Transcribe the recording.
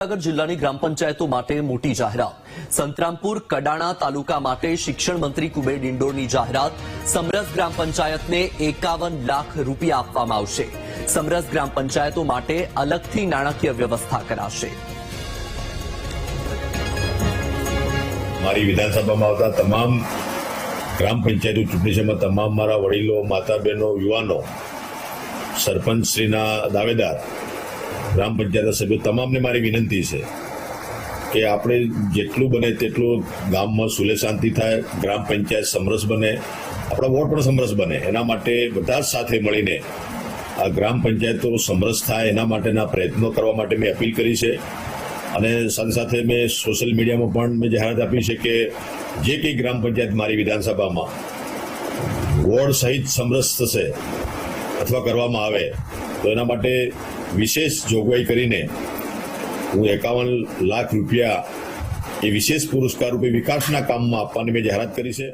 મહીસાગર જિલ્લાની ગ્રામ પંચાયતો માટે મોટી જાહેરાત. સંતરામપુર, કડાણા તાલુકા માટે શિક્ષણ મંત્રી કુબેર ડિંડોરની જાહેરાત. સમરસ ગ્રામ પંચાયતને એકાવન લાખ રૂપિયા આપવામાં આવશે. સમરસ ગ્રામ પંચાયતો માટે અલગથી નાણાકીય વ્યવસ્થા કરાશે. મારી વિધાનસભામાં આવતા તમામ ગ્રામ પંચાયતો ચૂંટણી તમામ મારા વડીલો, માતા બહેનો, યુવાનો, સરપંચશ્રીના દાવેદાર ગ્રામ પંચાયતના સભ્યો તમામને મારી વિનંતી છે કે આપણે જેટલું બને તેટલું ગામમાં સુલે શાંતિ થાય, ગ્રામ પંચાયત સમરસ બને, આપણા વોર્ડ પણ સમરસ બને. એના માટે બધા જ સાથે મળીને આ ગ્રામ પંચાયતો સમરસ થાય એના માટેના પ્રયત્નો કરવા માટે મેં અપીલ કરી છે. અને સાથે સાથે મેં સોશિયલ મીડિયામાં પણ મેં જાહેરાત આપી છે કે જે કંઈ ગ્રામ પંચાયત મારી વિધાનસભામાં વોર્ડ સહિત સમરસ થશે અથવા કરવામાં આવે, તો એના માટે વિશેષ જોગવાઈ કરીને હું એકાવન લાખ રૂપિયા એ વિશેષ પુરસ્કાર રૂપે વિકાસના કામમાં આપવાની મેં જાહેરાત કરી છે.